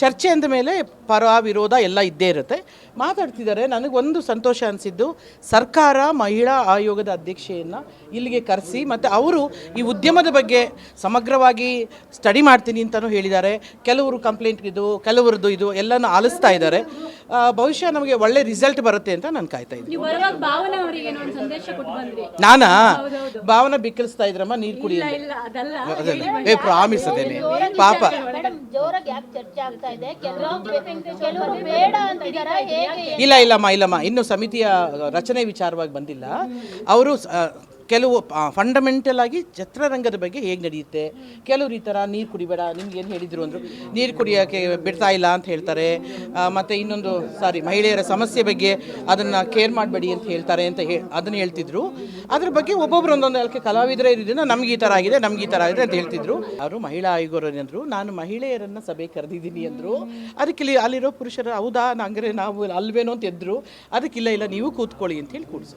ಚರ್ಚೆ ಅಂದ ಮೇಲೆ ಪರ ವಿರೋಧ ಎಲ್ಲ ಇದ್ದೇ ಇರುತ್ತೆ. ಮಾತಾಡ್ತಿದ್ದಾರೆ ನನಗೊಂದು ಸಂತೋಷ ಅನಿಸಿದ್ದು ಸರ್ಕಾರ ಮಹಿಳಾ ಆಯೋಗದ ಅಧ್ಯಕ್ಷೆಯನ್ನು ಇಲ್ಲಿಗೆ ಕರೆಸಿ ಮತ್ತು ಅವರು ಈ ಉದ್ಯಮದ ಬಗ್ಗೆ ಸಮಗ್ರವಾಗಿ ಸ್ಟಡಿ ಮಾಡ್ತೀನಿ ಅಂತಲೂ ಹೇಳಿದ್ದಾರೆ. ಕೆಲವರು ಕಂಪ್ಲೇಂಟ್ ಇದು ಕೆಲವರದ್ದು ಇದು ಎಲ್ಲನೂ ಆಲಿಸ್ತಾ ಇದ್ದಾರೆ. ಬಹುಶಃ ನಮಗೆ ಒಳ್ಳೆ ರಿಸಲ್ಟ್ ಬರುತ್ತೆ ಅಂತ ನಾನು ಕಾಯ್ತಾ ಇದ್ದೀನಿ. ನಾನಾ? ಭಾವನ ಬಿಕ್ಕಳಿಸ್ತಾ ಇದ್ರಮ್ಮ ನೀರು ಅದಲ್ಲ. ಏ ಪ್ರಾಮಿಸ್ ಅದೇನೆ. ಪಾಪ. ಯಾಕೆ ಚರ್ಚೆ ಆಗ್ತಾ ಇದೆ? ಕೆಲವರು ಬೇಡ ಅಂತಿದ್ದಾರೆ ಹೇಗೆ? ಇಲ್ಲ, ಇಲ್ಲಮ್ಮ ಇಲ್ಲಮ್ಮ. ಇನ್ನು ಸಮಿತಿಯ ರಚನೆ ವಿಚಾರವಾಗಿ ಬಂದಿಲ್ಲ. ಅವರು ಕೆಲವು ಫಂಡಮೆಂಟಲ್ ಆಗಿ ಚಿತ್ರರಂಗದ ಬಗ್ಗೆ ಹೇಗೆ ನಡೆಯುತ್ತೆ? ಕೆಲವರು ಈ ಥರ ನೀರು ಕುಡಿಬೇಡ ನಿಮ್ಗೆ ಏನು ಹೇಳಿದ್ರು ಅಂದರು. ನೀರು ಕುಡಿಯೋಕ್ಕೆ ಬಿಡ್ತಾ ಇಲ್ಲ ಅಂತ ಹೇಳ್ತಾರೆ. ಮತ್ತು ಇನ್ನೊಂದು ಸಾರಿ ಮಹಿಳೆಯರ ಸಮಸ್ಯೆ ಬಗ್ಗೆ ಅದನ್ನು ಕೇರ್ ಮಾಡಬೇಡಿ ಅಂತ ಹೇಳ್ತಾರೆ ಅಂತ ಹೇ ಅದನ್ನು ಹೇಳ್ತಿದ್ರು. ಅದ್ರ ಬಗ್ಗೆ ಒಬ್ಬೊಬ್ರು ಒಂದೊಂದು ಅಲ್ಕೆ ಕಲಾವಿದರೇ ಇರೋದ್ರಿಂದ ನಮ್ಗೆ ಈ ಥರ ಆಗಿದೆ ನಮ್ಗೆ ಈ ಥರ ಆಗಿದೆ ಅಂತ ಹೇಳ್ತಿದ್ರು. ಅವರು ಮಹಿಳಾ ಆಯೋಗರು ಅಂದರು ನಾನು ಮಹಿಳೆಯರನ್ನು ಸಭೆ ಕರೆದಿದ್ದೀನಿ ಅಂದರು. ಅದಕ್ಕೆ ಇಲ್ಲಿ ಅಲ್ಲಿರೋ ಪುರುಷರು ಹೌದಾ ಹಂಗಾರೆ ನಾವು ಅಲ್ವೇನೋ ಅಂತ ಎದ್ರು. ಅದಕ್ಕೆ ಇಲ್ಲ ಇಲ್ಲ ನೀವು ಕೂತ್ಕೊಳ್ಳಿ ಅಂತ ಹೇಳಿ ಕೂಡಿಸು